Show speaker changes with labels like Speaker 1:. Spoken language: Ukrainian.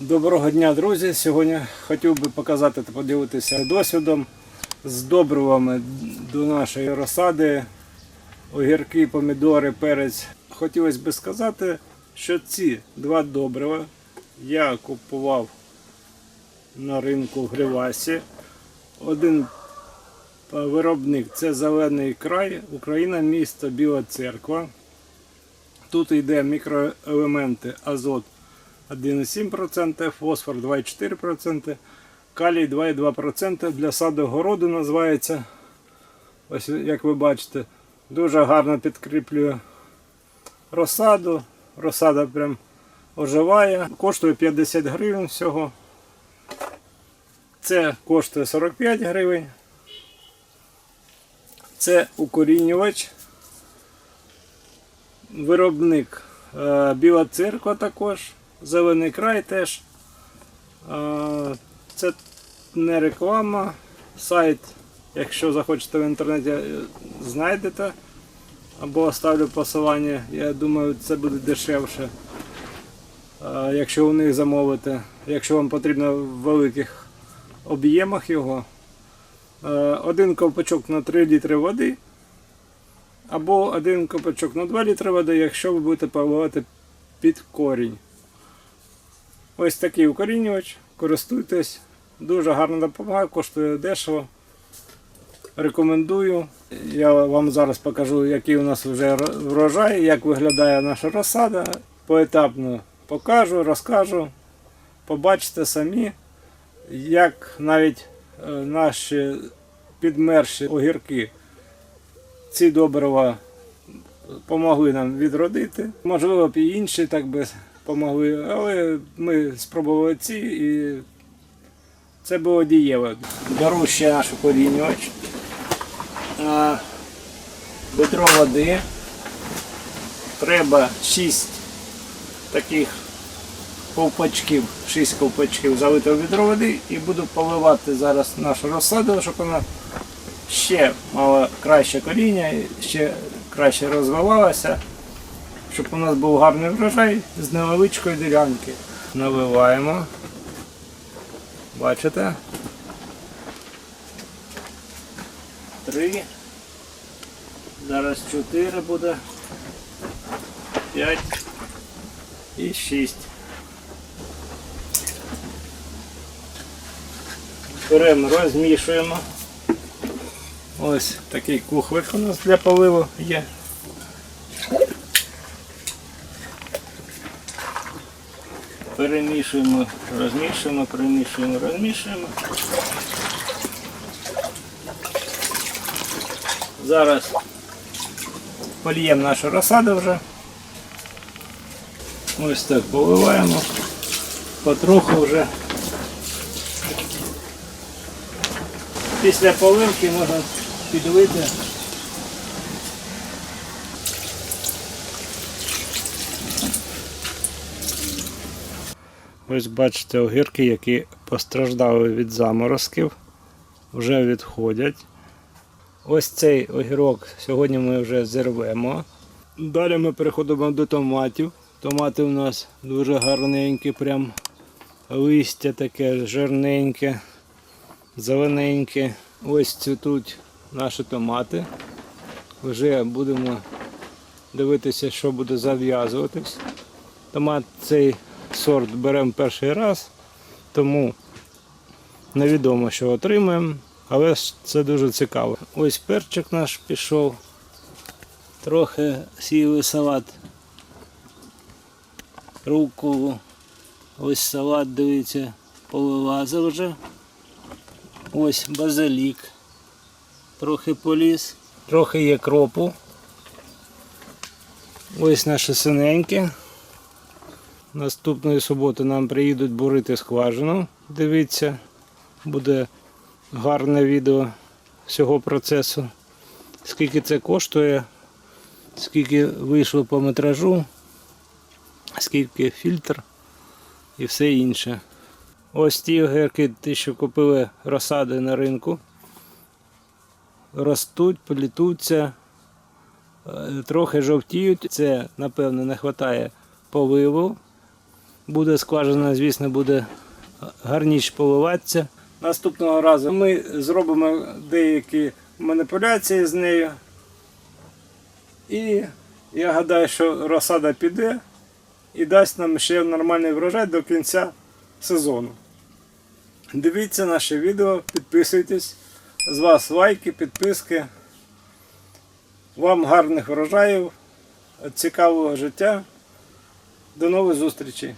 Speaker 1: Доброго дня, друзі! Сьогодні хотів би показати та поділитися досвідом з добривами до нашої розсади, огірки, помідори, перець. Хотілося б сказати, що ці два добрива я купував на ринку в Гривасі. Один виробник це Зелений край, Україна, місто Біла Церква. Тут йде мікроелементи азот 1,7%, фосфор 2,4%, калій 2,2% для саду городу називається. Ось як ви бачите, дуже гарно підкріплює розсаду. Розсада прям оживає. Коштує 50 гривень всього. Це коштує 45 гривень. Це укорінювач. Виробник е, Біла церква також, зелений край теж. Це не реклама. Сайт, якщо захочете в інтернеті, е, знайдете. Або оставлю посилання. Я думаю, це буде дешевше. е, Якщо у них замовите, якщо вам потрібно в великих об'ємах його. Е, Один ковпачок на 3 літри води. Або один копачок на 2 літри води, якщо ви будете поливати під корінь. Ось такий укорінювач. Користуйтесь. Дуже гарно допомагає, коштує дешево. Рекомендую. Я вам зараз покажу, який у нас вже врожай, як виглядає наша розсада. Поетапно покажу, розкажу. Побачите самі, як навіть е, наші підмерші огірки ці добрива допомогли нам відродити. Можливо, б і інші так би помогли, але ми спробували ці і це було дієво. Беру ще наш корінювач. Ведро води. Треба 6 таких ковпачків, 6 ковпачків залити в відро води і буду поливати зараз нашу розсаду, щоб вона ще мала краще коріння, ще краще розвивалася, щоб у нас був гарний врожай з невеличкої ділянки. Наливаємо. Бачите? Три. Зараз чотири буде. П'ять і шість. Беремо, розмішуємо. Ось такий кухлик у нас для поливу є. Перемішуємо, розмішуємо, перемішуємо, розмішуємо. Зараз поліємо нашу розсаду вже. Ось так поливаємо. Потроху вже. Після поливки можна підлити. Ось бачите огірки, які постраждали від заморозків, вже відходять. Ось цей огірок сьогодні ми вже зірвемо. Далі ми переходимо до томатів. Томати у нас дуже гарненькі, прям листя таке жирненьке, зелененьке. Ось цвітуть наші томати. Вже будемо дивитися, що буде зав'язуватись. Томат цей сорт беремо перший раз, тому невідомо, що отримаємо, але це дуже цікаво. Ось перчик наш пішов. Трохи сіли салат. Руку. Ось салат, дивіться, повилазив вже. Ось базилік. Трохи поліз. Трохи є кропу. Ось наші синенькі. Наступної суботи нам приїдуть бурити скважину. Дивіться, буде гарне відео всього процесу. Скільки це коштує, скільки вийшло по метражу, скільки фільтр і все інше. Ось ті огірки, ті, що купили розсади на ринку. Ростуть, політуться, е, трохи жовтіють. Це, напевно, не вистачає поливу. Буде скважина, звісно, буде гарніше поливатися. Наступного разу ми зробимо деякі маніпуляції з нею. І я гадаю, що розсада піде і дасть нам ще нормальний врожай до кінця сезону. Дивіться наше відео, підписуйтесь. З вас лайки, підписки. Вам гарних врожаїв, цікавого життя. До нових зустрічей!